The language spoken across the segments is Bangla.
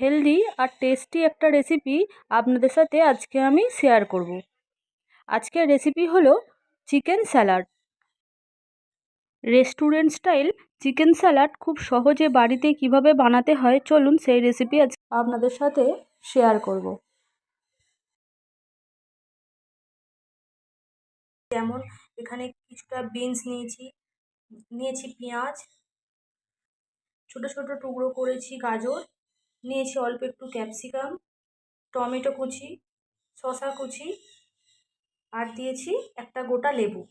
হেলদি আর টেস্টি একটা রেসিপি আপনাদের সাথে আজকে আমি শেয়ার করব। আজকের রেসিপি হলো chicken salad restaurant style chicken salad খুব সহজে বাড়িতে কীভাবে বানাতে হয়, চলুন সেই রেসিপি আজ আপনাদের সাথে শেয়ার করব। যেমন এখানে কিছুটা বিনস নিয়েছি নিয়েছি পেঁয়াজ, ছোট ছোট টুকরো করেছি গাজর। নিয়েছি অল্প একটু ক্যাপসিকাম, টমেটো কুচি শশা কুচি আর দিয়েছি একটা গোটা লেবু।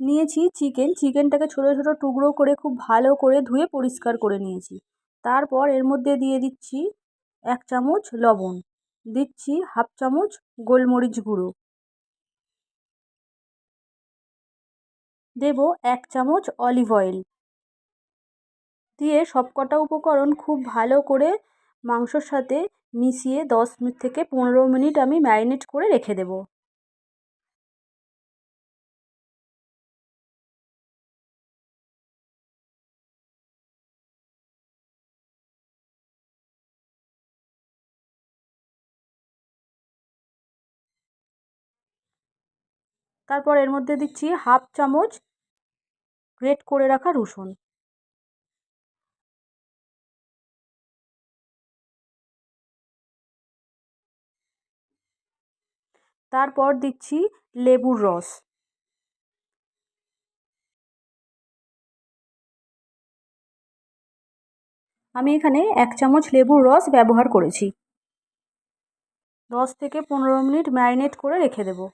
নিয়েছি চিকেন। চিকেনটাকে ছোটো ছোটো টুকরো করে খুব ভালো করে ধুয়ে পরিষ্কার করে নিয়েছি। তারপর এর মধ্যে দিয়ে দিচ্ছি এক চামচ লবণ। দিচ্ছি হাফ চামচ গোলমরিচ গুঁড়ো। দেব এক চামচ অলিভ অয়েল। দিয়ে সব কটা উপকরণ খুব ভালো করে মাংসর সাথে মিশিয়ে দশ মিনিট থেকে পনেরো মিনিট আমি ম্যারিনেট করে রেখে দেব। তারপর এর মধ্যে দিচ্ছি হাফ চামচ গ্রেট করে রাখা রসুন। তারপর দিচ্ছি লেবুর রস। আমি এখানে এক চামচ লেবুর রস ব্যবহার করেছি। দশ থেকে পনেরো মিনিট ম্যারিনেট করে রেখে দেবো।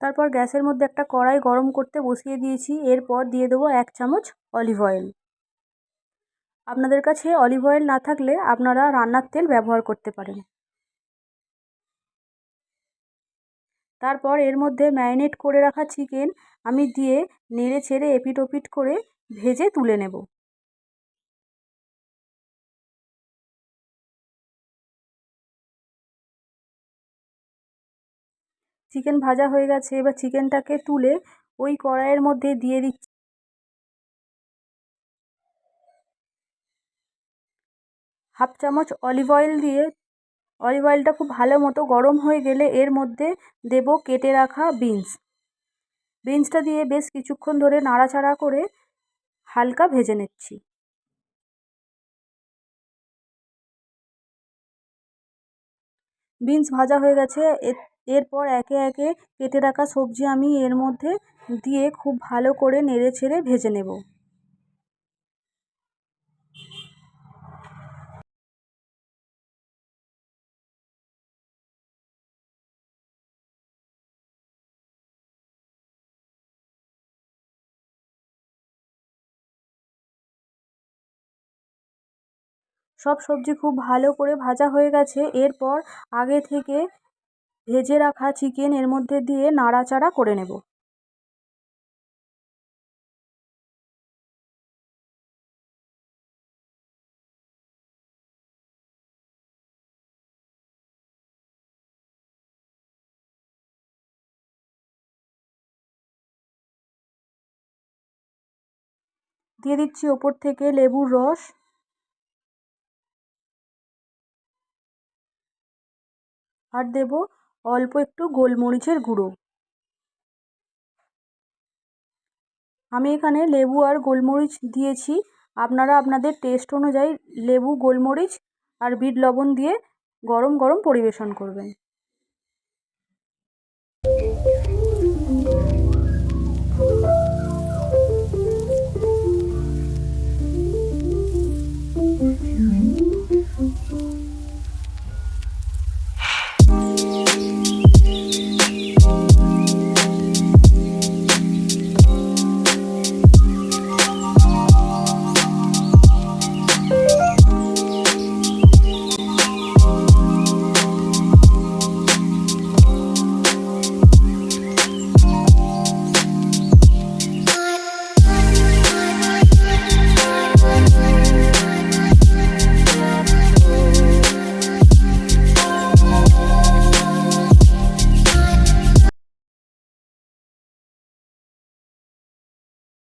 তারপর গ্যাসের মধ্যে একটা কড়াই গরম করতে বসিয়ে দিয়েছি। এরপর দিয়ে দেবো এক চামচ অলিভ অয়েল। আপনাদের কাছে অলিভ অয়েল না থাকলে আপনারা রান্নার তেল ব্যবহার করতে পারেন। তারপর এর মধ্যে ম্যারিনেট করে রাখা চিকেন আমি দিয়ে নেড়ে ছেড়ে এপিট ওপিট করে ভেজে তুলে নেব। চিকেন ভাজা হয়ে গেছে, এবার চিকেনটাকে তুলে ওই কড়াইয়ের মধ্যে দিয়ে দিচ্ছি। হাফ চামচ অলিভ অয়েল দিয়ে অলিভ অয়েলটা খুব ভালো মতো গরম হয়ে গেলে এর মধ্যে দেব কেটে রাখা বিনস বিনসটা দিয়ে বেশ কিছুক্ষণ ধরে নাড়াচাড়া করে হালকা ভেজে নিচ্ছি। বিনস ভাজা হয়ে গেছে। এরপর একে একে কেটে রাখা সবজি আমি এর মধ্যে দিয়ে খুব ভালো করে নেড়ে ছেড়ে ভেজে নেব। সব সবজি খুব ভালো করে ভাজা হয়ে গেছে। এরপর আগে থেকে ভেজে রাখা চিকেন এর মধ্যে দিয়ে নাড়াচাড়া করে নেব। দিয়ে দিচ্ছি ওপর থেকে লেবুর রস। আর দেব অল্প একটু গোলমরিচের গুঁড়ো। আমি এখানে লেবু আর গোলমরিচ দিয়েছি। আপনারা আপনাদের টেস্ট অনুযায়ী লেবু, গোলমরিচ আর বিট লবণ দিয়ে গরম গরম পরিবেশন করবেন।